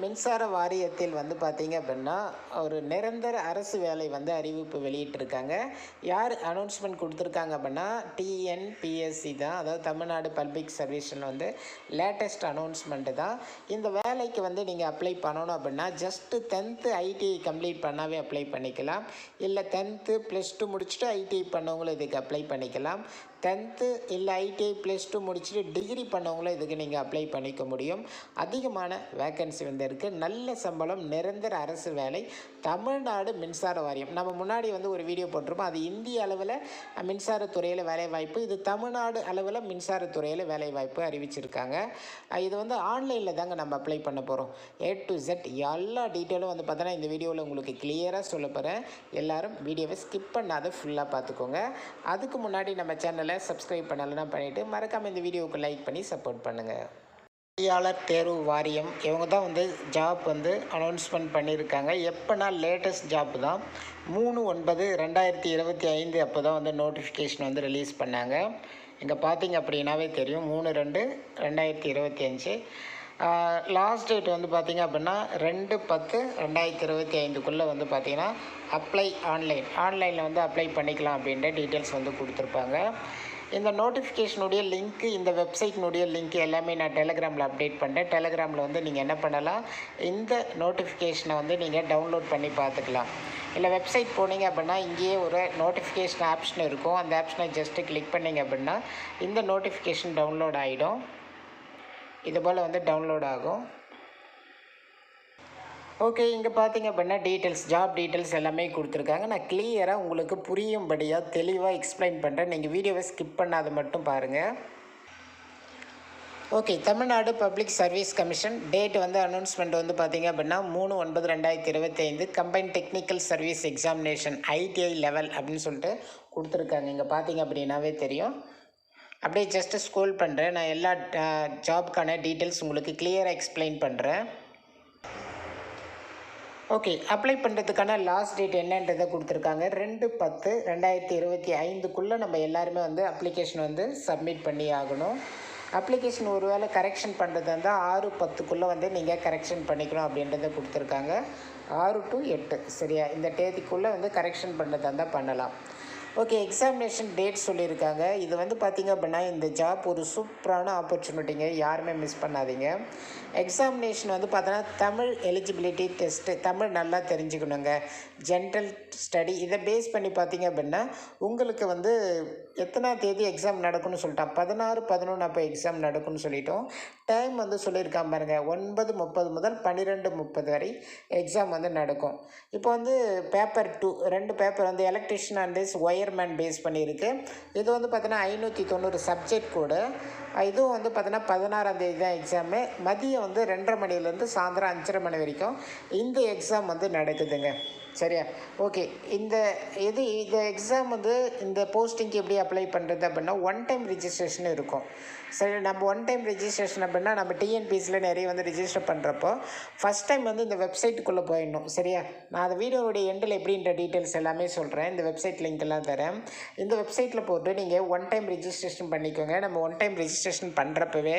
மின்சார வாரியத்தில் வந்து பார்த்தீங்க அப்படின்னா ஒரு நிரந்தர அரசு வேலை வந்து அறிவிப்பு வெளியிட்டிருக்காங்க. யார் அனௌன்ஸ்மெண்ட் கொடுத்துருக்காங்க அப்படின்னா டிஎன்பிஎஸ்சி தான். அதாவது தமிழ்நாடு பப்ளிக் சர்வீஸ்னு வந்து லேட்டஸ்ட் அனௌன்ஸ்மெண்ட்டு தான். இந்த வேலைக்கு வந்து நீங்கள் அப்ளை பண்ணணும் அப்படின்னா ஜஸ்ட்டு டென்த்து ஐடிஐ கம்ப்ளீட் பண்ணாவே அப்ளை பண்ணிக்கலாம். இல்லை டென்த்து ப்ளஸ் டூ முடிச்சுட்டு ஐடிஐ பண்ணவங்களும் இதுக்கு அப்ளை பண்ணிக்கலாம். டென்த்து இல்லை ஐடிஐ ப்ளஸ் டூ முடிச்சுட்டு டிகிரி பண்ணவங்களும் இதுக்கு நீங்கள் அப்ளை பண்ணிக்க முடியும். அதிகமான வேக்கன்சி வந்து இருக்குது நல்ல சம்பளம் நிரந்தர அரசு வேலை தமிழ்நாடு மின்சார வாரியம். நம்ம முன்னாடி வந்து ஒரு வீடியோ போட்டிருப்போம். அது இந்திய அளவில் மின்சாரத்துறையில் வேலைவாய்ப்பு இது தமிழ்நாடு அளவில் மின்சாரத்துறையில் வேலைவாய்ப்பு அறிவிச்சிருக்காங்க. இது வந்து ஆன்லைனில் தாங்க நம்ம அப்ளை பண்ண போகிறோம் ஏ டு ஜெட் எல்லா டீட்டெயிலும் வந்து பார்த்தோன்னா இந்த வீடியோவில் உங்களுக்கு கிளியராக சொல்ல போகிறேன் எல்லாரும் வீடியோவை ஸ்கிப் பண்ணாத ஃபுல்லாக பார்த்துக்கோங்க அதுக்கு முன்னாடி நம்ம சேனலை சப்ஸ்கிரைப் பண்ணலைன்னா பண்ணிவிட்டு மறக்காமல் இந்த வீடியோவுக்கு லைக் பண்ணி சப்போர்ட் பண்ணுங்கள் பொறியாளர் தேர்வு வாரியம் இவங்க தான் வந்து ஜாப் வந்து அனௌன்ஸ்மெண்ட் பண்ணியிருக்காங்க. எப்போனா லேட்டஸ்ட் ஜாப் தான். மூணு ஒன்பது ரெண்டாயிரத்தி இருபத்தி ஐந்து அப்போ தான் வந்து நோட்டிஃபிகேஷன் வந்து ரிலீஸ் பண்ணாங்க. இங்கே பார்த்தீங்க அப்படின்னாவே தெரியும். மூணு ரெண்டு ரெண்டாயிரத்தி இருபத்தி அஞ்சு. லாஸ்ட் டேட் வந்து பார்த்தீங்க அப்படின்னா ரெண்டு பத்து ரெண்டாயிரத்தி இருபத்தி ஐந்துக்குள்ளே வந்து பார்த்திங்கன்னா அப்ளை ஆன்லைன் ஆன்லைனில் வந்து அப்ளை பண்ணிக்கலாம் அப்படின்ற டீட்டெயில்ஸ் வந்து கொடுத்துருப்பாங்க. இந்த நோட்டிஃபிகேஷனுடைய லிங்க்கு இந்த வெப்சைட்னுடைய லிங்க் எல்லாமே நான் டெலகிராமில் அப்டேட் பண்ணுறேன் டெலகிராமில் வந்து நீங்கள் என்ன பண்ணலாம்? இந்த நோட்டிஃபிகேஷனை வந்து நீங்கள் டவுன்லோட் பண்ணி பார்த்துக்கலாம். இல்லை வெப்சைட் போனீங்க அப்படின்னா இங்கேயே ஒரு நோட்டிஃபிகேஷன் ஆப்ஷன் இருக்கும். அந்த ஆப்ஷனை ஜஸ்ட்டு கிளிக் பண்ணீங்க அப்படின்னா இந்த நோட்டிஃபிகேஷன் டவுன்லோட் ஆகிடும் இது போல் வந்து டவுன்லோட் ஆகும். ஓகே இங்கே பார்த்தீங்க அப்படின்னா டீட்டெயில்ஸ் ஜாப் டீட்டெயில்ஸ் எல்லாமே கொடுத்துருக்காங்க. நான் கிளியராக உங்களுக்கு புரியும்படியாக தெளிவாக எக்ஸ்பிளைன் பண்ணுறேன் நீங்கள் வீடியோவை ஸ்கிப் பண்ணாத மட்டும் பாருங்கள் okay Tamil Nadu public service commission date வந்து அனௌன்ஸ்மெண்ட் வந்து பார்த்தீங்க அப்படின்னா மூணு ஒன்பது ரெண்டாயிரத்தி இருபத்தைந்து combine technical service examination ITI level அப்படின்னு சொல்லிட்டு கொடுத்துருக்காங்க. இங்கே பார்த்தீங்க அப்படின்னாவே தெரியும். அப்படியே ஜஸ்ட்டு ஸ்கூல் பண்ணுறேன் நான் எல்லா ஜாப்க்கான டீட்டெயில்ஸ் உங்களுக்கு கிளியராக எக்ஸ்பிளைன் பண்ணுறேன் ஓகே அப்ளை பண்ணுறதுக்கான லாஸ்ட் டேட் என்னன்றதை கொடுத்துருக்காங்க. ரெண்டு பத்து ரெண்டாயிரத்தி இருபத்தி ஐந்துக்குள்ளே நம்ம எல்லாருமே வந்து அப்ளிகேஷன் வந்து சப்மிட் பண்ணி ஆகணும். அப்ளிகேஷன் ஒரு வேளை கரெக்ஷன் பண்ணுறது இருந்தால் ஆறு பத்துக்குள்ளே வந்து நீங்கள் கரெக்ஷன் பண்ணிக்கணும் அப்படின்றத கொடுத்துருக்காங்க. ஆறு டு எட்டு சரியா? இந்த தேதிக்குள்ளே வந்து கரெக்ஷன் பண்ணுறதா இருந்தால் பண்ணலாம். ஓகே எக்ஸாமினேஷன் டேட் சொல்லியிருக்காங்க. இது வந்து பார்த்திங்க அப்படின்னா இந்த ஜாப் ஒரு சூப்பரான ஆப்பர்ச்சுனிட்டிங்க யாருமே மிஸ் பண்ணாதீங்க. எக்ஸாமினேஷன் வந்து பார்த்தோன்னா தமிழ் எலிஜிபிலிட்டி டெஸ்ட்டு தமிழ் நல்லா தெரிஞ்சுக்கணுங்க. ஜென்ரல் ஸ்டடி இதை பேஸ் பண்ணி பார்த்தீங்க அப்படின்னா உங்களுக்கு வந்து எத்தனாம் தேதி எக்ஸாம் நடக்கும்னு சொல்லிட்டான். பதினாறு பதினொன்று அப்போ எக்ஸாம் நடக்கும்னு சொல்லிட்டோம். டைம் வந்து சொல்லியிருக்கான் பாருங்க. ஒன்பது முப்பது முதல் பன்னிரெண்டு முப்பது வரை எக்ஸாம் வந்து நடக்கும். இப்போ வந்து பேப்பர் டூ ரெண்டு பேப்பர் வந்து electrician and is wireman base பண்ணியிருக்கு. இது வந்து பார்த்தீங்கன்னா ஐநூற்றி தொண்ணூறு சப்ஜெக்ட் கூட இதுவும் வந்து பார்த்தீங்கன்னா பதினாறாம் தேதி தான் எக்ஸாமு மதியம் வந்து ரெண்டரை மணிலேருந்து சாயந்தரம் அஞ்சரை மணி வரைக்கும் இந்த எக்ஸாம் வந்து நடக்குதுங்க. சரியா? ஓகே இந்த இது இந்த எக்ஸாம் வந்து இந்த போஸ்டிங்க்கு எப்படி அப்ளை பண்ணுறது அப்படின்னா ஒன் டைம் ரிஜிஸ்ட்ரேஷன் இருக்கும். சரி நம்ம ஒன் டைம் ரிஜிஸ்ட்ரேஷன் அப்படின்னா நம்ம டிஎன்பிஎஸ்சியில் நிறைய வந்து ரிஜிஸ்டர் பண்ணுறப்போ ஃபஸ்ட் டைம் வந்து இந்த வெப்சைட்டுக்குள்ளே போயிடணும். சரியா? நான் அந்த வீடியோவுடைய எண்டில் எப்படின்ற டீட்டெயில்ஸ் எல்லாமே சொல்கிறேன் இந்த வெப்சைட் லிங்க் எல்லாம் தரேன். இந்த வெப்சைட்டில் போட்டு நீங்கள் ஒன் டைம் ரிஜிஸ்ட்ரேஷன் பண்ணிக்கோங்க. நம்ம ஒன் டைம் ரிஜிஸ்ட்ரேஷன் பண்ணுறப்பவே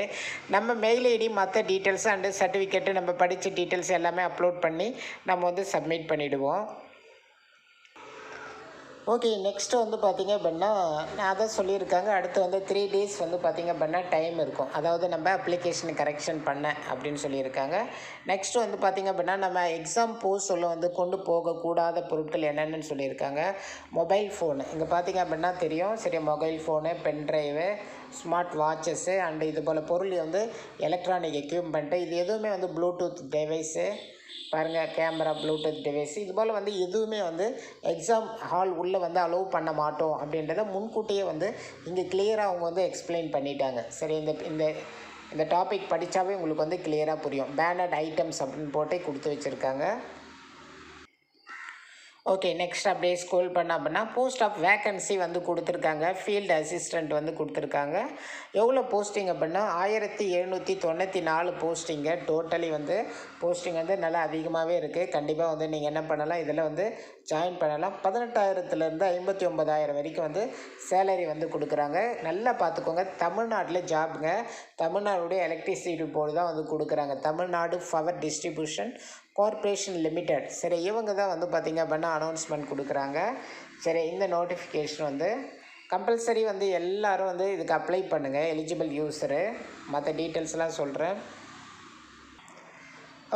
நம்ம மெயில் ஐடி மற்ற டீட்டெயில்ஸ் அண்டு சர்டிஃபிகேட்டு நம்ம படித்த டீட்டெயில்ஸ் எல்லாமே அப்லோட் பண்ணி நம்ம வந்து சப்மிட் பண்ணிவிடுவோம் ஓகே நெக்ஸ்ட்டு வந்து பார்த்திங்க அப்படின்னா நான் அதான் சொல்லியிருக்காங்க. அடுத்து வந்து த்ரீ டேஸ் வந்து பார்த்திங்க அப்படின்னா டைம் இருக்கும். அதாவது நம்ம அப்ளிகேஷன் கரெக்ஷன் பண்ண அப்படின்னு சொல்லியிருக்காங்க. நெக்ஸ்ட்டு வந்து பார்த்திங்க அப்படின்னா நம்ம எக்ஸாம் போஸ்ட் சொல்ல வந்து கொண்டு போகக்கூடாத பொருட்கள் என்னென்னு சொல்லியிருக்காங்க. மொபைல் ஃபோனு இங்கே பார்த்திங்க அப்படின்னா தெரியும். சரி mobile phone pen drive smart watches and இது போல் பொருள் வந்து எலக்ட்ரானிக் எக்யூப்மெண்ட்டு இது எதுவுமே வந்து ப்ளூடூத் டிவைஸு பாருங்கள் கேமரா ப்ளூடூத் டிவைஸ் இது போல் வந்து எதுவுமே வந்து எக்ஸாம் ஹால் உள்ளே வந்து அலோவ் பண்ண மாட்டோம் அப்படின்றத முன்கூட்டியே வந்து இங்கே கிளியராக அவங்க வந்து எக்ஸ்பிளைன் பண்ணிட்டாங்க. சரி இந்த இந்த இந்த டாபிக் படித்தாவே உங்களுக்கு வந்து கிளியராக புரியும். பேனட் ஐட்டம்ஸ் அப்படின்னு போட்டே கொடுத்து வச்சுருக்காங்க. ஓகே நெக்ஸ்ட் அப்படியே ஸ்கோல் பண்ண அப்படின்னா போஸ்ட் ஆஃப் வேக்கன்சி வந்து கொடுத்துருக்காங்க. ஃபீல்டு அசிஸ்டண்ட் வந்து கொடுத்துருக்காங்க. எவ்வளோ போஸ்டிங் அப்படின்னா ஆயிரத்தி எழுநூற்றி தொண்ணூற்றி நாலு போஸ்டிங்க டோட்டலி வந்து போஸ்டிங் வந்து நல்லா அதிகமாகவே இருக்குது கண்டிப்பாக வந்து நீங்கள் என்ன பண்ணலாம் இதில் வந்து ஜாயின் பண்ணலாம். பதினெட்டாயிரத்துலேருந்து ஐம்பத்தி ஒன்பதாயிரம் வரைக்கும் வந்து சேலரி வந்து கொடுக்குறாங்க. நல்லா பார்த்துக்கோங்க தமிழ்நாட்டில் ஜாப்ங்க தமிழ்நாடுடைய எலக்ட்ரிசிட்டி போர்டு தான் வந்து கொடுக்குறாங்க. Tamil Nadu power distribution corporation limited சரி இவங்க தான் வந்து பார்த்திங்க அப்படின்னா அனௌன்ஸ்மெண்ட் கொடுக்குறாங்க. சரி இந்த நோட்டிஃபிகேஷன் வந்து கம்பல்சரி வந்து எல்லோரும் வந்து இதுக்கு அப்ளை பண்ணுங்கள் எலிஜிபிள் யூஸரு மற்ற டீட்டெயில்ஸ்லாம் சொல்கிறேன்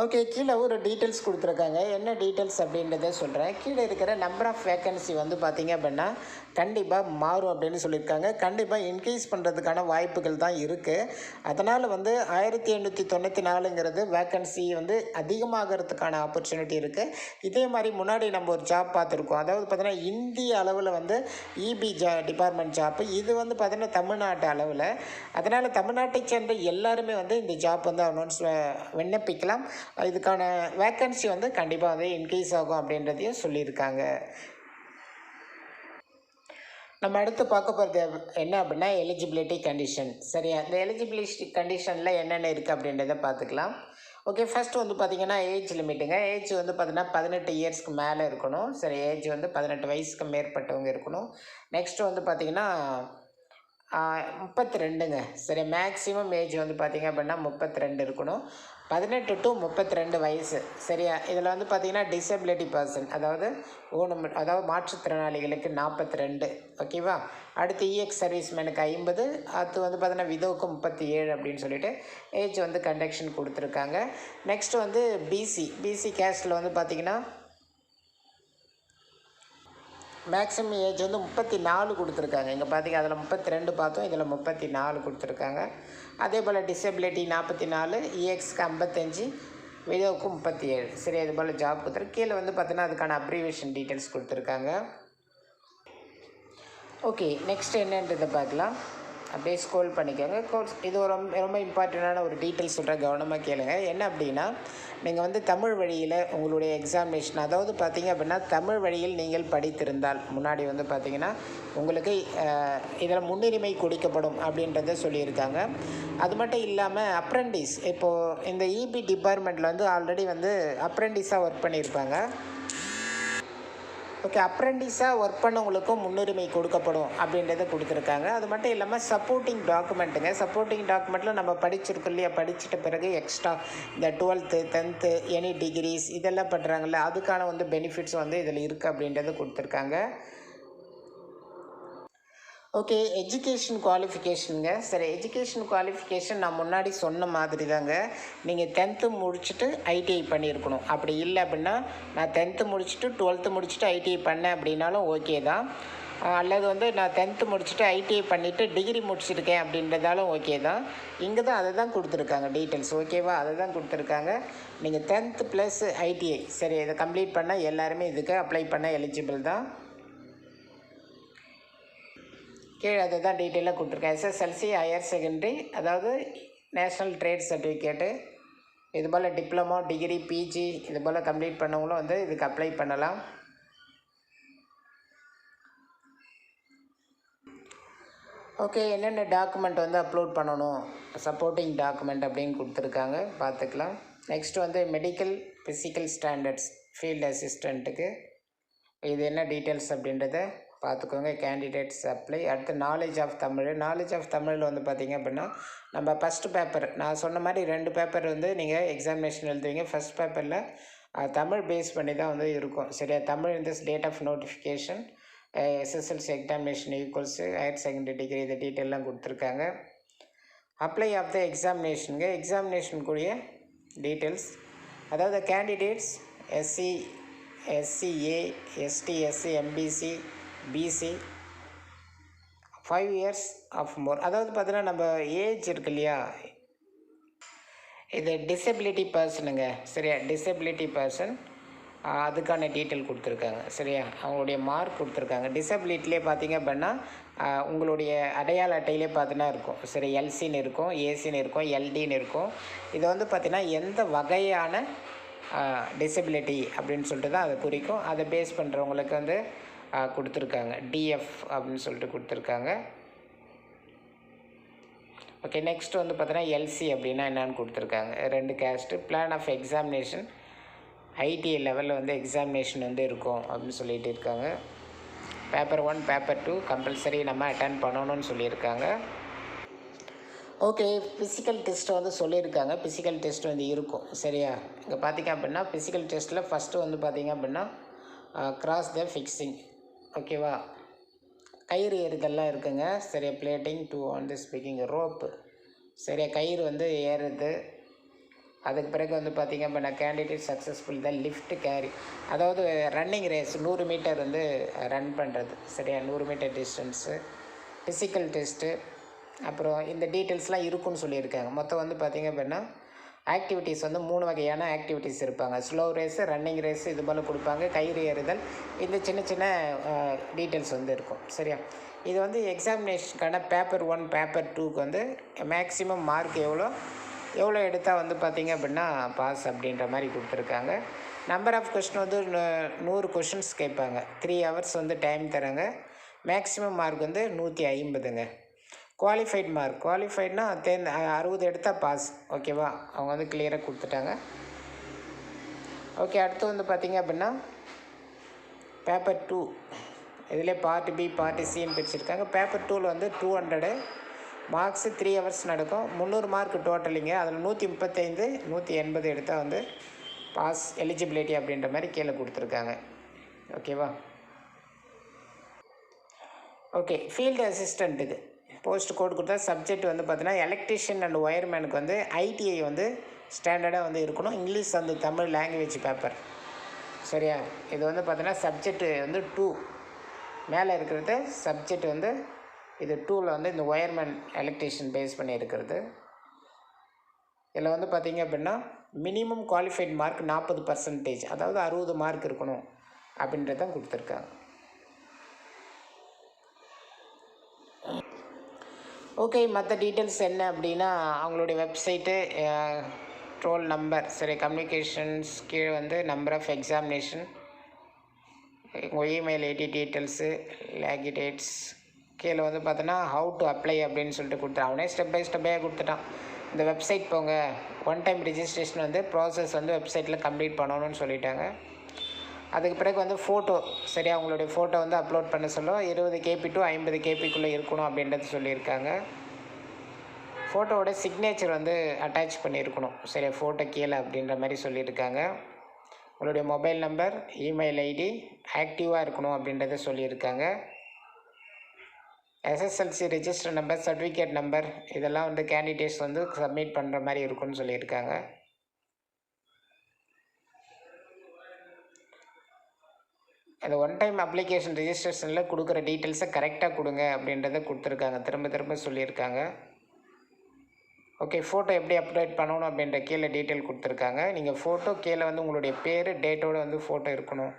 ஓகே கீழே ஒரு டீட்டெயில்ஸ் கொடுத்துருக்காங்க. என்ன டீட்டெயில்ஸ் அப்படின்றத சொல்கிறேன் கீழே இருக்கிற நம்பர் ஆஃப் வேக்கன்சி வந்து பார்த்திங்க அப்படின்னா கண்டிப்பாக மாறும் அப்படின்னு சொல்லியிருக்காங்க. கண்டிப்பாக இன்க்ரீஸ் பண்ணுறதுக்கான வாய்ப்புகள் தான் இருக்குது அதனால் வந்து ஆயிரத்தி எண்ணூற்றி தொண்ணூற்றி நாலுங்கிறது வேக்கன்சி வந்து அதிகமாகிறதுக்கான ஆப்பர்ச்சுனிட்டி இருக்குது இதே மாதிரி முன்னாடி நம்ம ஒரு ஜாப் பார்த்துருக்கோம். அதாவது பார்த்திங்கன்னா இந்திய அளவில் வந்து இபி ஜா டிபார்ட்மெண்ட் ஜாப்பு இது வந்து பார்த்திங்கன்னா தமிழ்நாட்டு அளவில். அதனால் தமிழ்நாட்டை சேர்ந்த எல்லாருமே வந்து இந்த ஜாப் வந்து அனௌன்ஸ் விண்ணப்பிக்கலாம். இதுக்கான வேக்கன்சி வந்து கண்டிப்பாக வந்து இன்க்ரீஸ் ஆகும் அப்படின்றதையும் சொல்லியிருக்காங்க. நம்ம அடுத்து பார்க்க போகிறது என்ன அப்படின்னா எலிஜிபிலிட்டி கண்டிஷன் சரியா? இந்த எலிஜிபிலிட்டி கண்டிஷனில் என்னென்ன இருக்குது அப்படின்றத பார்த்துக்கலாம். ஓகே ஃபஸ்ட்டு வந்து பார்த்திங்கன்னா ஏஜ் லிமிட்டுங்க ஏஜ் வந்து பார்த்திங்கன்னா பதினெட்டு இயர்ஸ்க்கு மேலே இருக்கணும். சரி ஏஜ் வந்து பதினெட்டு வயசுக்கு மேற்பட்டவங்க இருக்கணும். நெக்ஸ்ட்டு வந்து பார்த்திங்கன்னா முப்பத்தி ரெண்டுங்க. சரி மேக்ஸிமம் ஏஜ் வந்து பார்த்திங்க அப்படின்னா முப்பத்தி ரெண்டு இருக்கணும். பதினெட்டு டு முப்பத்தி ரெண்டு வயசு. சரியா? இதில் வந்து பார்த்திங்கன்னா டிசபிலிட்டி பர்சன் அதாவது ஊனம் அதாவது மாற்றுத்திறனாளிகளுக்கு நாற்பத்தி ரெண்டு ஓகேவா அடுத்து இஎக்ஸ் சர்வீஸ்மேனுக்கு ஐம்பது. அது வந்து பார்த்தீங்கன்னா விதோவுக்கு முப்பத்தி ஏழு அப்படின்னு சொல்லிட்டு ஏஜ் வந்து கண்டக்ஷன் கொடுத்துருக்காங்க. நெக்ஸ்ட் வந்து பிசி பிசி கேஸ்டில் வந்து பார்த்திங்கன்னா மேக்ஸிமம் ஏஜ் வந்து முப்பத்தி நாலு கொடுத்துருக்காங்க. இங்கே பார்த்தீங்க அதில் முப்பத்தி ரெண்டு பார்த்தோம் இதில் முப்பத்தி நாலு கொடுத்துருக்காங்க. அதே போல் டிசபிலிட்டி நாற்பத்தி நாலு இஎக்ஸ்க்கு ஐம்பத்தஞ்சு விதோவுக்கு முப்பத்தி ஏழு சரி அது போல் ஜாப் கொடுத்துரு கீழே வந்து பார்த்தீங்கன்னா அதுக்கான அப்ரிவேஷன் டீட்டெயில்ஸ் கொடுத்துருக்காங்க. ஓகே நெக்ஸ்ட் என்னன்றதை பார்க்கலாம். அப்படியே ஸ்கோல் பண்ணிக்கோங்க. கோர்ஸ் இது ஒரு ரொம்ப ரொம்ப இம்பார்ட்டண்ட்டான ஒரு டீட்டெயில் சொல்கிறேன் கவனமாக கேளுங்க. என்ன அப்படின்னா நீங்கள் வந்து தமிழ் வழியில் உங்களுடைய எக்ஸாமினேஷன் அதாவது பார்த்தீங்க அப்படின்னா தமிழ் வழியில் நீங்கள் படித்திருந்தால் முன்னாடி வந்து பார்த்திங்கன்னா உங்களுக்கு இதில் முன்னுரிமை கொடுக்கப்படும் அப்படின்றத சொல்லியிருக்காங்க. அது மட்டும் இல்லாமல் அப்ரெண்டிஸ் இப்போது இந்த இபி டிபார்ட்மெண்ட்டில் வந்து ஆல்ரெடி வந்து அப்ரெண்டிஸாக ஒர்க் பண்ணியிருப்பாங்க. ஓகே அப்ரெண்டிஸாக ஒர்க் பண்ணவங்களுக்கும் முன்னுரிமை கொடுக்கப்படும் அப்படின்றத கொடுத்துருக்காங்க. அது மட்டும் இல்லாமல் சப்போர்ட்டிங் டாக்குமெண்ட்டுங்க சப்போர்ட்டிங் டாக்குமெண்ட்டில் நம்ம படிச்சிருக்கோம் இல்லையா? படிச்சிட்ட பிறகு எக்ஸ்ட்ரா இந்த டுவெல்த்து டென்த்து எனி டிகிரிஸ் இதெல்லாம் பண்ணுறாங்கல்ல அதுக்கான வந்து பெனிஃபிட்ஸ் வந்து இதில் இருக்குது அப்படின்றத கொடுத்துருக்காங்க. ஓகே எஜுகேஷன் குவாலிஃபிகேஷனுங்க சரி எஜுகேஷன் குவாலிஃபிகேஷன் நான் முன்னாடி சொன்ன மாதிரி தாங்க நீங்கள் டென்த்து முடிச்சுட்டு ஐடிஐ பண்ணியிருக்கணும். அப்படி இல்லை அப்படின்னா நான் டென்த்து முடிச்சுட்டு டுவெல்த்து முடிச்சுட்டு ஐடிஐ பண்ணேன் அப்படின்னாலும் ஓகே தான். அல்லது வந்து நான் டென்த்து முடிச்சுட்டு ஐடிஐ பண்ணிவிட்டு டிகிரி முடிச்சிருக்கேன் அப்படின்றதாலும் ஓகே தான். இங்கே தான் அதை தான் கொடுத்துருக்காங்க டீட்டெயில்ஸ் ஓகேவா அதை தான் கொடுத்துருக்காங்க நீங்கள் டென்த்து ப்ளஸ் ஐடிஐ சரி இதை கம்ப்ளீட் பண்ணால் எல்லாருமே இதுக்கு அப்ளை பண்ண எலிஜிபிள் தான். கீழே அதை தான் டீட்டெயிலாக கொடுத்துருக்கேன். எஸ்எஸ்எல்சி ஹையர் செகண்டரி அதாவது நேஷ்னல் ட்ரேட் சர்டிஃபிகேட்டு இது போல் டிப்ளமோ டிகிரி பிஜி இது போல் கம்ப்ளீட் பண்ணவங்களும் வந்து இதுக்கு அப்ளை பண்ணலாம். ஓகே என்னென்ன டாக்குமெண்ட் வந்து அப்லோட் பண்ணணும்? சப்போர்ட்டிங் டாக்குமெண்ட் அப்படின்னு கொடுத்துருக்காங்க. பார்த்துக்கலாம். நெக்ஸ்ட் வந்து மெடிக்கல் ஃபிசிக்கல் ஸ்டாண்டர்ட்ஸ் ஃபீல்டு அசிஸ்டண்ட்டுக்கு இது என்ன டீட்டெயில்ஸ் அப்படின்றத பார்த்துக்கோங்க கேண்டிடேட்ஸ் அப்ளை அடுத்து knowledge of Tamil. Knowledge of தமிழில் வந்து பார்த்திங்க அப்படின்னா நம்ம ஃபஸ்ட்டு பேப்பர் நான் சொன்ன மாதிரி ரெண்டு பேப்பர் வந்து நீங்கள் எக்ஸாமினேஷன் எழுதுவீங்க. ஃபஸ்ட் பேப்பரில் தமிழ் பேஸ் பண்ணி தான் வந்து இருக்கும். சரியா? தமிழ் இந்த date of notification SSLC examination equals higher secondary degree இந்த டீட்டெயிலாம் கொடுத்துருக்காங்க. அப்ளை ஆஃப் த எக்ஸாமினேஷனுங்க எக்ஸாமினேஷனுக்குரிய டீட்டெயில்ஸ் அதாவது candidates SC SCA ST SC MBC BC five years of more அதாவது பார்த்தீங்கன்னா நம்ம ஏஜ் இருக்கு இல்லையா? இது டிசபிலிட்டி பர்சனுங்க சரியா? டிசபிலிட்டி பர்சன் அதுக்கான டீட்டெயில் கொடுத்துருக்காங்க. சரியா? அவங்களுடைய மார்க் கொடுத்துருக்காங்க. டிசபிலிட்டிலே பார்த்தீங்க அப்படின்னா உங்களுடைய அடையாள அட்டையிலே பார்த்தீங்கன்னா இருக்கும். சரி எல்சின்னு இருக்கும் ஏசின்னு இருக்கும் எல்டின்னு இருக்கும். இதை வந்து பார்த்தீங்கன்னா எந்த வகையான டிசபிலிட்டி அப்படின்னு சொல்லிட்டு தான் அதை குறிக்கும். அதை பேஸ் பண்ணுறவங்களுக்கு வந்து கொடுத்துருக்காங்க. டிஎஃப் அப்படின்னு சொல்லிட்டு கொடுத்துருக்காங்க. ஓகே நெக்ஸ்ட் வந்து பார்த்தீங்கன்னா எல்சி அப்படின்னா என்னென்னு கொடுத்துருக்காங்க. ரெண்டு caste plan of examination ITI லெவலில் வந்து எக்ஸாமினேஷன் வந்து இருக்கும் அப்படின்னு சொல்லிட்டு இருக்காங்க. Paper one paper two compulsory நம்ம அட்டன் பண்ணணும்னு சொல்லியிருக்காங்க. ஓகே ஃபிசிக்கல் டெஸ்ட் வந்து சொல்லியிருக்காங்க. ஃபிசிக்கல் டெஸ்ட் வந்து இருக்கும். சரியா? இங்கே பார்த்தீங்க அப்படின்னா ஃபிசிக்கல் டெஸ்ட்டில் ஃபஸ்ட்டு வந்து பார்த்திங்க அப்படின்னா கிராஸ் த ஃபிக்ஸிங் ஓகேவா? கயிறு ஏறுதெல்லாம் இருக்குங்க. சரியா plating two on the speaking rope சரியா கயிறு வந்து ஏறுது. அதுக்கு பிறகு வந்து பார்த்தீங்க அப்படின்னா கேண்டிடேட் சக்ஸஸ்ஃபுல் தான் லிஃப்ட் கேரி அதாவது ரன்னிங் ரேஸ் நூறு மீட்டர் வந்து ரன் பண்ணுறது சரியா நூறு மீட்டர் டிஸ்டன்ஸு ஃபிசிக்கல் டெஸ்ட்டு அப்புறம் இந்த டீட்டெயில்ஸ்லாம் இருக்குன்னு சொல்லியிருக்காங்க. மொத்தம் வந்து பார்த்தீங்க அப்படின்னா ஆக்டிவிட்டீஸ் வந்து மூணு வகையான ஆக்டிவிட்டீஸ் இருப்பாங்க. ஸ்லோ ரேஸு ரன்னிங் ரேஸு இது போல் கொடுப்பாங்க. கயிறு ஏறுதல் இந்த சின்ன சின்ன டீட்டெயில்ஸ் வந்து இருக்கும். சரியா? இது வந்து எக்ஸாமினேஷனுக்கான பேப்பர் ஒன் பேப்பர் டூக்கு வந்து மேக்ஸிமம் மார்க் எவ்வளோ எவ்வளோ எடுத்தால் வந்து பார்த்திங்க அப்படின்னா பாஸ் அப்படின்ற மாதிரி கொடுத்துருக்காங்க. நம்பர் ஆஃப் கொஷின் வந்து நூ- நூறு கொஷின்ஸ் கேட்பாங்க. த்ரீ ஹவர்ஸ் வந்து டைம் தராங்க. மேக்ஸிமம் மார்க் வந்து நூற்றி ஐம்பதுங்க. குவாலிஃபைட் மார்க் குவாலிஃபைட்னா தேர்ந்து அறுபது எடுத்தால் பாஸ் ஓகேவா அவங்க வந்து கிளியராக கொடுத்துட்டாங்க. ஓகே அடுத்து வந்து பார்த்திங்க அப்படின்னா பேப்பர் டூ இதிலே பார்ட் பி பார்ட் சின்னு பிரிச்சிருக்காங்க. பேப்பர் டூவில் வந்து two hundred marks three hours நடக்கும். முந்நூறு மார்க் டோட்டலிங்க அதில் நூற்றி முப்பத்தைந்து நூற்றி எண்பது எடுத்தால் வந்து பாஸ் எலிஜிபிலிட்டி அப்படின்ற மாதிரி கீழே கொடுத்துருக்காங்க. ஓகேவா ஓகே ஃபீல்டு அசிஸ்டண்ட் இது. போஸ்ட் கோட் கொடுத்தா சப்ஜெக்ட் வந்து பார்த்தீங்கன்னா எலக்ட்ரிஷியன் அண்ட் ஒயர்மேனுக்கு வந்து ஐடிஐ வந்து ஸ்டாண்டர்டாக வந்து இருக்கணும். இங்கிலீஷ் அந்த தமிழ் லாங்குவேஜ் பேப்பர் சரியா? இது வந்து பார்த்தீங்கன்னா சப்ஜெக்ட் வந்து டூ மேலே இருக்கிறது சப்ஜெக்ட் வந்து இது டூவில் வந்து இந்த ஒயர்மேன் எலக்ட்ரிஷியன் பேஸ் பண்ணி இருக்கிறது. இதில் வந்து பார்த்தீங்க அப்படின்னா மினிமம் குவாலிஃபைட் மார்க் நாற்பது பர்சன்டேஜ் அதாவது அறுபது மார்க் இருக்கணும் அப்படின்றதான் கொடுத்துருக்காங்க. ஓகே மற்ற டீட்டெயில்ஸ் என்ன அப்படின்னா அவங்களுடைய வெப்சைட்டு ரோல் நம்பர் சரி கம்யூனிகேஷன்ஸ் கீழே வந்து நம்பர் ஆஃப் எக்ஸாமினேஷன் உங்கள் இமெயில் ஐடி டீட்டெயில்ஸு லேகி டேட்ஸ் கீழே வந்து பார்த்தோன்னா ஹவு டு அப்ளை அப்படின்னு சொல்லிட்டு கொடுத்துட்டான். அவனே ஸ்டெப் பை ஸ்டெப்பாக கொடுத்துட்டான். இந்த வெப்சைட் போங்க. ஒன் டைம் ரிஜிஸ்ட்ரேஷன் வந்து ப்ராசஸ் வந்து வெப்சைட்டில் கம்ப்ளீட் பண்ணணும்னு சொல்லிட்டாங்க. அதுக்கு பிறகு வந்து ஃபோட்டோ சரியா? அவங்களுடைய ஃபோட்டோ வந்து அப்லோட் பண்ண சொல்ல. இருபது கேபி டு ஐம்பது கேபிக்குள்ளே இருக்கணும் அப்படின்றது சொல்லியிருக்காங்க. ஃபோட்டோவோட சிக்னேச்சர் வந்து அட்டாச் பண்ணியிருக்கணும். சரியா? ஃபோட்டோ கீழே அப்படின்ற மாதிரி சொல்லியிருக்காங்க. உங்களுடைய மொபைல் நம்பர் இமெயில் ஐடி ஆக்டிவாக இருக்கணும் அப்படின்றத சொல்லியிருக்காங்க. SSLC register number certificate number இதெல்லாம் வந்து கேண்டிடேட்ஸ் வந்து சப்மிட் பண்ணுற மாதிரி இருக்கும்னு சொல்லியிருக்காங்க. அந்த ஒன் டைம் அப்ளிகேஷன் ரிஜிஸ்ட்ரேஷனில் கொடுக்குற டீட்டெயில்ஸை கரெக்டாக கொடுங்க அப்படின்றத கொடுத்துருக்காங்க. திரும்ப திரும்ப சொல்லியிருக்காங்க. ஓகே ஃபோட்டோ எப்படி அப்டேட் பண்ணணும் அப்படின்ற கீழே டீட்டெயில் கொடுத்துருக்காங்க. நீங்கள் ஃபோட்டோ கீழே வந்து உங்களுடைய பேர் டேட்டோட வந்து ஃபோட்டோ இருக்கணும்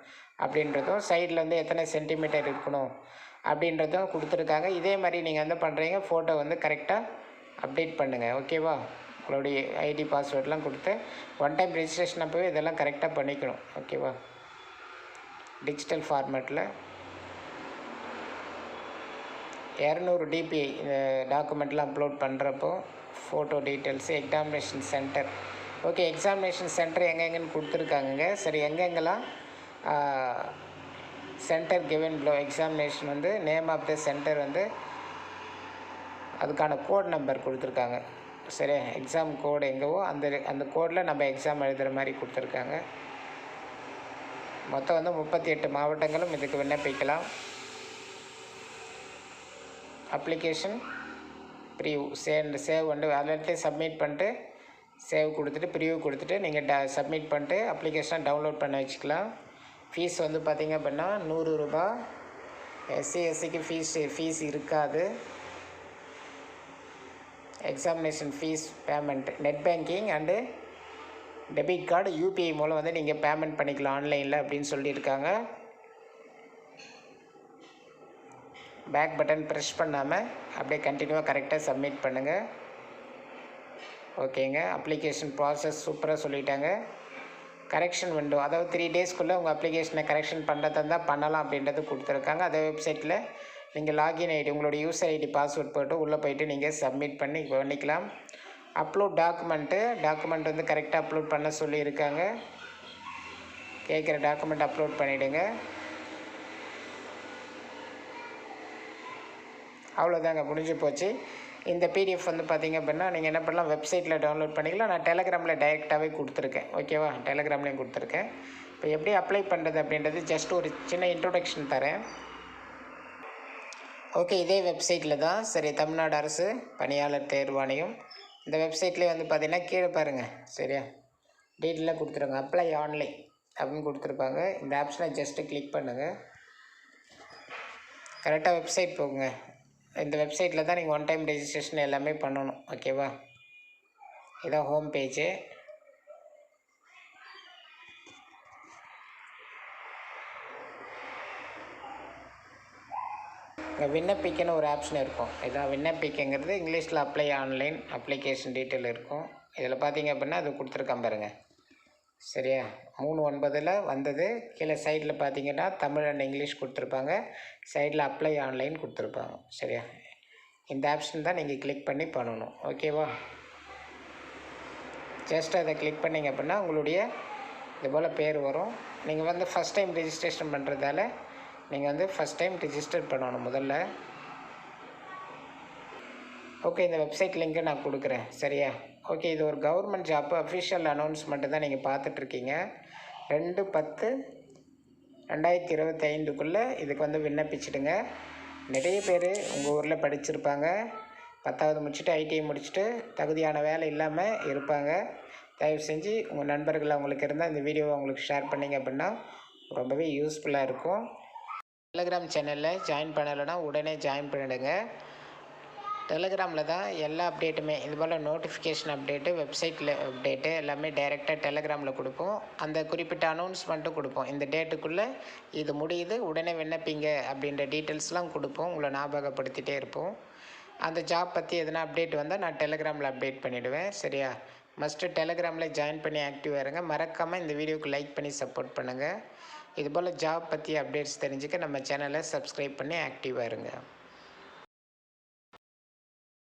அப்படின்றதும் சைடில் வந்து எத்தனை சென்டிமீட்டர் இருக்கணும் அப்படின்றதும் கொடுத்துருக்காங்க. இதே மாதிரி நீங்கள் வந்து பண்ணுறீங்க ஃபோட்டோ வந்து கரெக்டாக அப்டேட் பண்ணுங்கள் ஓகேவா உங்களுடைய ஐடி பாஸ்வேர்ட்லாம் கொடுத்து ஒன் டைம் ரிஜிஸ்ட்ரேஷன் அப்போவே இதெல்லாம் கரெக்டாக பண்ணிக்கணும். ஓகேவா டிஜிட்டல் ஃபார்மேட்டில் இரநூறு டிபி இந்த டாக்குமெண்ட்லாம் அப்லோட் பண்ணுறப்போ photo details examination centre okay examination centre எங்கெங்கன்னு கொடுத்துருக்காங்கங்க. சரி எங்கெங்கெல்லாம் சென்டர் கிவன் ப்ளோ எக்ஸாமினேஷன் வந்து நேம் ஆஃப் த சென்டர் வந்து அதுக்கான கோட் நம்பர் கொடுத்துருக்காங்க. சரி எக்ஸாம் கோடு எங்கேவோ அந்த அந்த கோடில் நம்ம எக்ஸாம் எழுதுகிற மாதிரி கொடுத்துருக்காங்க. மொத்தம் வந்து முப்பத்தி எட்டு மாவட்டங்களும் இதுக்கு விண்ணப்பிக்கலாம். அப்ளிகேஷன் ப்ரியூ சேவ் சேவ் வந்து எல்லாத்தையும் சப்மிட் பண்ணிட்டு சேவ் கொடுத்துட்டு ப்ரியூ கொடுத்துட்டு நீங்கள் ட சப்மிட் பண்ணிட்டு அப்ளிகேஷனை டவுன்லோட் பண்ண வச்சுக்கலாம். ஃபீஸ் வந்து பார்த்திங்க அப்படின்னா நூறு ரூபா. எஸ்சி எஸ்சிக்கு ஃபீஸ் ஃபீஸ் இருக்காது. Examination fee payment net banking and debit card UPI மூலம் வந்து நீங்கள் பேமெண்ட் பண்ணிக்கலாம் ஆன்லைனில் அப்படின்னு சொல்லியிருக்காங்க. பேக் பட்டன் ப்ரெஸ் பண்ணாமல் அப்படியே கண்டினியூவாக கரெக்டாக சப்மிட் பண்ணுங்கள் ஓகேங்க அப்ளிகேஷன் ப்ராசஸ் சூப்பராக சொல்லிட்டாங்க. கரெக்ஷன் விண்டோ அதாவது த்ரீ டேஸ்க்குள்ளே உங்கள் அப்ளிகேஷனை கரெக்ஷன் பண்ணுறதா இருந்தால் பண்ணலாம் அப்படின்றது கொடுத்துருக்காங்க. அதே வெப்சைட்டில் நீங்கள் லாகின் ஐடி உங்களோட யூசர் ஐடி பாஸ்வேர்ட் போட்டு உள்ளே போயிட்டு நீங்கள் சப்மிட் பண்ணி பண்ணிக்கலாம். அப்லோட் டாக்குமெண்ட்டு டாக்குமெண்ட் வந்து கரெக்டாக அப்லோட் பண்ண சொல்லியிருக்காங்க. கேட்குற டாக்குமெண்ட் அப்லோட் பண்ணிவிடுங்க அவ்வளோதாங்க முடிஞ்சு போச்சு. இந்த பிடிஎஃப் வந்து பார்த்தீங்க அப்படின்னா நீங்கள் என்ன பண்ணலாம் வெப்சைட்டில் டவுன்லோட் பண்ணிக்கலாம். நான் டெலகிராமில் டைரெக்டாகவே கொடுத்துருக்கேன். ஓகேவா டெலகிராம்லேயும் கொடுத்துருக்கேன். இப்போ எப்படி அப்ளை பண்ணுறது அப்படின்றது ஜஸ்ட் ஒரு சின்ன இன்ட்ரொடக்ஷன் தரேன். ஓகே இதே வெப்சைட்டில் தான். சரி தமிழ்நாடு அரசு பணியாளர் தேர்வாணையம். இந்த வெப்சைட்லேயே வந்து பார்த்தீங்கன்னா கீழே பாருங்கள் சரியா? டீட்டெயிலாக கொடுத்துருங்க அப்ளை ஆன்லைன் அப்படின்னு கொடுத்துருப்பாங்க இந்த ஆப்ஷனை ஜஸ்ட்டு கிளிக் பண்ணுங்கள் கரெக்டாக வெப்சைட் போகுங்க இந்த வெப்சைட்டில் தான் நீங்கள் ஒன் டைம் ரெஜிஸ்ட்ரேஷன் எல்லாமே பண்ணணும். ஓகேவா இதான் ஹோம் பேஜு இங்கே விண்ணப்பிக்கன்னு ஒரு ஆப்ஷன் இருக்கும். இதான் விண்ணப்பிக்கங்கிறது இங்கிலீஷில் அப்ளை ஆன்லைன் அப்ளிகேஷன் டீட்டெயில் இருக்கும். இதில் பார்த்தீங்க அப்படின்னா அது கொடுத்துருக்கான் பாருங்கள் சரியா? மூணு ஒன்பதில் வந்தது. கீழே சைடில் பார்த்தீங்கன்னா தமிழ் அண்ட் இங்கிலீஷ் கொடுத்துருப்பாங்க. சைடில் அப்ளை ஆன்லைன் கொடுத்துருப்பாங்க. சரியா? இந்த ஆப்ஷன் தான் நீங்கள் கிளிக் பண்ணி பண்ணணும். ஓகேவா ஜஸ்ட் அதை கிளிக் பண்ணிங்க அப்படின்னா உங்களுடைய இது போல் பேர் வரும். நீங்கள் வந்து ஃபஸ்ட் டைம் ரிஜிஸ்ட்ரேஷன் பண்ணுறதால நீங்கள் வந்து ஃபஸ்ட் டைம் ரிஜிஸ்டர் பண்ணணும் முதல்ல. ஓகே இந்த வெப்சைட் லிங்க்கை நான் கொடுக்குறேன். சரியா? ஓகே இது ஒரு கவர்மெண்ட் ஜாப்பு அஃபிஷியல் அனௌன்ஸ்மெண்ட்டு தான் நீங்கள் பார்த்துட்ருக்கீங்க. ரெண்டு பத்து ரெண்டாயிரத்தி இருபத்தி ஐந்துக்குள்ளே இதுக்கு வந்து விண்ணப்பிச்சிடுங்க. நிறைய பேர் உங்கள் ஊரில் படிச்சிருப்பாங்க. பத்தாவது முடிச்சுட்டு ஐடிஐ முடிச்சுட்டு தகுதியான வேலை இல்லாமல் இருப்பாங்க. தயவு செஞ்சு உங்கள் நண்பர்கள் அவங்களுக்கு இருந்தால் இந்த வீடியோவை அவங்களுக்கு ஷேர் பண்ணிங்க அப்படின்னா ரொம்பவே யூஸ்ஃபுல்லாக இருக்கும். டெலகிராம் சேனலில் ஜாயின் பண்ணலைன்னா உடனே ஜாயின் பண்ணிவிடுங்க டெலகிராமில் தான் எல்லா அப்டேட்டுமே இது போல் நோட்டிஃபிகேஷன் அப்டேட்டு வெப்சைட்டில் அப்டேட்டு எல்லாமே டைரெக்டாக டெலகிராமில் கொடுப்போம். அந்த குறிப்பிட்ட அனௌன்ஸ்மெண்ட்டும் கொடுப்போம். இந்த டேட்டுக்குள்ளே இது முடியுது உடனே விண்ணப்பிங்க அப்படின்ற டீட்டெயில்ஸ்லாம் கொடுப்போம். உங்களை ஞாபகப்படுத்திட்டே இருப்போம். அந்த ஜாப் பற்றி எதனா அப்டேட் வந்தால் நான் டெலகிராமில் அப்டேட் பண்ணிவிடுவேன் சரியா? மஸ்ட்டு டெலகிராமில் ஜாயின் பண்ணி ஆக்டிவாக இருங்க. மறக்காமல் இந்த வீடியோக்கு லைக் பண்ணி சப்போர்ட் பண்ணுங்கள் இதுபோல் ஜாப் பற்றி அப்டேட்ஸ் தெரிஞ்சுக்க நம்ம சேனலை சப்ஸ்கிரைப் பண்ணி ஆக்டிவாக இருங்க.